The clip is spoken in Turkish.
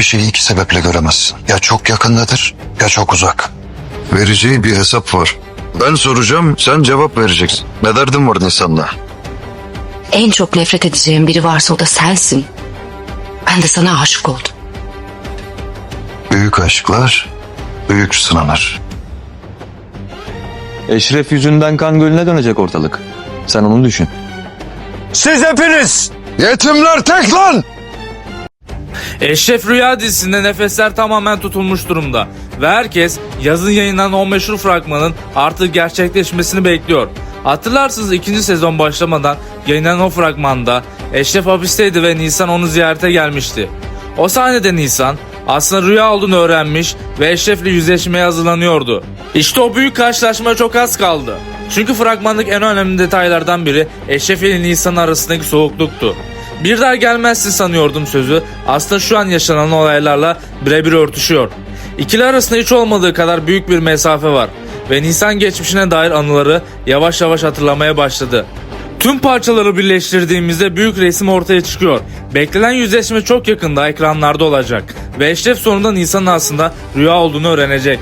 bir şeyi iki sebeple göremezsin. Ya çok yakındadır ya çok uzak. Vereceği bir hesap var. Ben soracağım sen cevap vereceksin. Ne derdin var Nisan'la? En çok nefret edeceğim biri varsa o da sensin. Ben de sana aşık oldum. Büyük aşklar büyük sınanır. Eşref yüzünden kan gölüne dönecek ortalık. Sen onu düşün. Siz hepiniz yetimler tek lan! Eşref Rüya dizisinde nefesler tamamen tutulmuş durumda ve herkes yazın yayınlanan o meşhur fragmanın artık gerçekleşmesini bekliyor. Hatırlarsınız ikinci sezon başlamadan yayınlanan o fragmanda Eşref hapisteydi ve Nisan onu ziyarete gelmişti. O sahnede Nisan aslında rüya olduğunu öğrenmiş ve Eşref'le yüzleşmeye hazırlanıyordu. İşte o büyük karşılaşmaya çok az kaldı. Çünkü fragmandaki en önemli detaylardan biri Eşref ile Nisan arasındaki soğukluktu. Bir daha gelmezsin sanıyordum sözü aslında şu an yaşanan olaylarla birebir örtüşüyor. İkili arasında hiç olmadığı kadar büyük bir mesafe var ve Nisan geçmişine dair anıları yavaş yavaş hatırlamaya başladı. Tüm parçaları birleştirdiğimizde büyük resim ortaya çıkıyor. Beklenen yüzleşme çok yakında ekranlarda olacak ve Eşref sonunda Nisan'ın aslında rüya olduğunu öğrenecek.